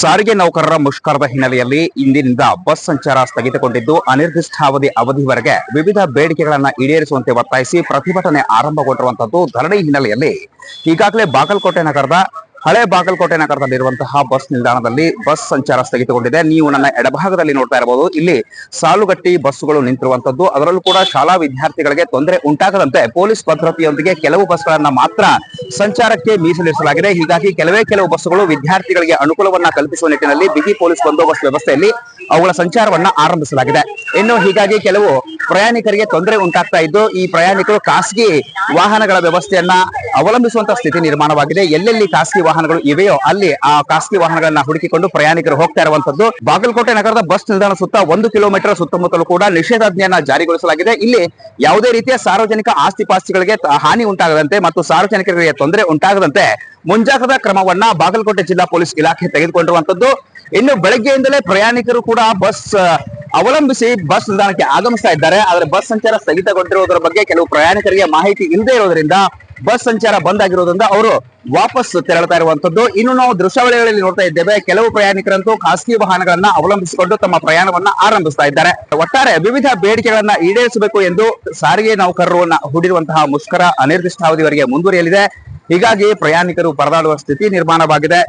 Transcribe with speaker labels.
Speaker 1: ಸಾರಿಗೆ ನೌಕರರ ಮುಷ್ಕರದ ಹಿನ್ನೆಲೆಯಲ್ಲಿ ಇಂದಿನಿಂದ ಬಸ್ ಸಂಚಾರ ಸ್ಥಗಿತಗೊಂಡಿದ್ದು ಅನಿರ್ದಿಷ್ಟಾವಧಿ ಅವಧಿವರೆಗೆ ವಿವಿಧ ಬೇಡಿಕೆಗಳನ್ನು ಈಡೇರಿಸುವಂತೆ ಒತ್ತಾಯಿಸಿ ಪ್ರತಿಭಟನೆ ಆರಂಭಗೊಂಡಿರುವಂತದ್ದು ಧರಣಿ ಹಿನ್ನೆಲೆಯಲ್ಲಿ ಈಗಾಗಲೇ ಬಾಗಲಕೋಟೆ ನಗರದ ಹಳೆ ಬಾಗಲಕೋಟೆ ನಗರದಲ್ಲಿರುವಂತಹ ಬಸ್ ನಿಲ್ದಾಣದಲ್ಲಿ ಬಸ್ ಸಂಚಾರ ಸ್ಥಗಿತಗೊಂಡಿದೆ ನೀವು ನನ್ನ ಎಡಭಾಗದಲ್ಲಿ ನೋಡ್ತಾ ಇರಬಹುದು ಇಲ್ಲಿ ಸಾಲುಗಟ್ಟಿ ಬಸ್ಸುಗಳು ನಿಂತಿರುವಂತದ್ದು ಅದರಲ್ಲೂ ಕೂಡ ಶಾಲಾ ವಿದ್ಯಾರ್ಥಿಗಳಿಗೆ ತೊಂದರೆ ಉಂಟಾಗದಂತೆ ಪೊಲೀಸ್ ಭದ್ರತೆಯೊಂದಿಗೆ ಕೆಲವು ಬಸ್ಗಳನ್ನ ಮಾತ್ರ ಸಂಚಾರಕ್ಕೆ ಮೀಸಲಿರಿಸಲಾಗಿದೆ ಹೀಗಾಗಿ ಕೆಲವೇ ಕೆಲವು ಬಸ್ಸುಗಳು ವಿದ್ಯಾರ್ಥಿಗಳಿಗೆ ಅನುಕೂಲವನ್ನ ಕಲ್ಪಿಸುವ ನಿಟ್ಟಿನಲ್ಲಿ ಬಿಗಿ ಪೊಲೀಸ್ ಬಂದೋಬಸ್ತ್ ವ್ಯವಸ್ಥೆಯಲ್ಲಿ ಅವುಗಳ ಸಂಚಾರವನ್ನ ಆರಂಭಿಸಲಾಗಿದೆ ಇನ್ನು ಹೀಗಾಗಿ ಕೆಲವು ಪ್ರಯಾಣಿಕರಿಗೆ ತೊಂದರೆ ಉಂಟಾಗ್ತಾ ಇದ್ದು ಈ ಪ್ರಯಾಣಿಕರು ಖಾಸಗಿ ವಾಹನಗಳ ವ್ಯವಸ್ಥೆಯನ್ನ ಅವಲಂಬಿಸುವಂತಹ ಸ್ಥಿತಿ ನಿರ್ಮಾಣವಾಗಿದೆ ಎಲ್ಲೆಲ್ಲಿ ಖಾಸಗಿ ವಾಹನಗಳು ಇವೆಯೋ ಅಲ್ಲಿ ಆ ಖಾಸಗಿ ವಾಹನಗಳನ್ನ ಹುಡುಕಿಕೊಂಡು ಪ್ರಯಾಣಿಕರು ಹೋಗ್ತಾ ಇರುವಂತದ್ದು ಬಾಗಲಕೋಟೆ ನಗರದ ಬಸ್ ನಿಲ್ದಾಣ ಸುತ್ತ ಒಂದು ಕಿಲೋಮೀಟರ್ ಸುತ್ತಮುತ್ತಲೂ ಕೂಡ ನಿಷೇಧಾಜ್ಞೆಯನ್ನ ಜಾರಿಗೊಳಿಸಲಾಗಿದೆ ಇಲ್ಲಿ ಯಾವುದೇ ರೀತಿಯ ಸಾರ್ವಜನಿಕ ಆಸ್ತಿ ಪಾಸ್ತಿಗಳಿಗೆ ಹಾನಿ ಉಂಟಾಗದಂತೆ ಮತ್ತು ಸಾರ್ವಜನಿಕರಿಗೆ ತೊಂದರೆ ಉಂಟಾಗದಂತೆ ಮುಂಜಾಗ್ರತಾ ಕ್ರಮವನ್ನ ಬಾಗಲಕೋಟೆ ಜಿಲ್ಲಾ ಪೊಲೀಸ್ ಇಲಾಖೆ ತೆಗೆದುಕೊಂಡಿರುವಂತದ್ದು ಇನ್ನು ಬೆಳಗ್ಗೆಯಿಂದಲೇ ಪ್ರಯಾಣಿಕರು ಕೂಡ ಬಸ್ ಅವಲಂಬಿಸಿ ಬಸ್ ನಿಲ್ದಾಣಕ್ಕೆ ಆಗಮಿಸ್ತಾ ಇದ್ದಾರೆ ಆದರೆ ಬಸ್ ಸಂಚಾರ ಸ್ಥಗಿತಗೊಂಡಿರುವುದರ ಬಗ್ಗೆ ಕೆಲವು ಪ್ರಯಾಣಿಕರಿಗೆ ಮಾಹಿತಿ ಇಲ್ಲದೆ ಇರೋದ್ರಿಂದ ಬಸ್ ಸಂಚಾರ ಬಂದ್ ಆಗಿರೋದ್ರಿಂದ ಅವರು ವಾಪಸ್ ತೆರಳುತ್ತಾ ಇರುವಂತದ್ದು ಇನ್ನು ನಾವು ದೃಶ್ಯಾವಳಿಗಳಲ್ಲಿ ನೋಡ್ತಾ ಇದ್ದೇವೆ ಕೆಲವು ಪ್ರಯಾಣಿಕರಂತೂ ಖಾಸಗಿ ವಾಹನಗಳನ್ನ ಅವಲಂಬಿಸಿಕೊಂಡು ತಮ್ಮ ಪ್ರಯಾಣವನ್ನ ಆರಂಭಿಸ್ತಾ ಇದ್ದಾರೆ ಒಟ್ಟಾರೆ ವಿವಿಧ ಬೇಡಿಕೆಗಳನ್ನ ಈಡೇರಿಸಬೇಕು ಎಂದು ಸಾರಿಗೆ ನೌಕರರನ್ನ ಹೂಡಿರುವಂತಹ ಮುಷ್ಕರ ಅನಿರ್ದಿಷ್ಟಾವಧಿವರೆಗೆ ಮುಂದುವರಿಯಲಿದೆ ಹೀಗಾಗಿ ಪ್ರಯಾಣಿಕರು ಪರದಾಡುವ ಸ್ಥಿತಿ ನಿರ್ಮಾಣವಾಗಿದೆ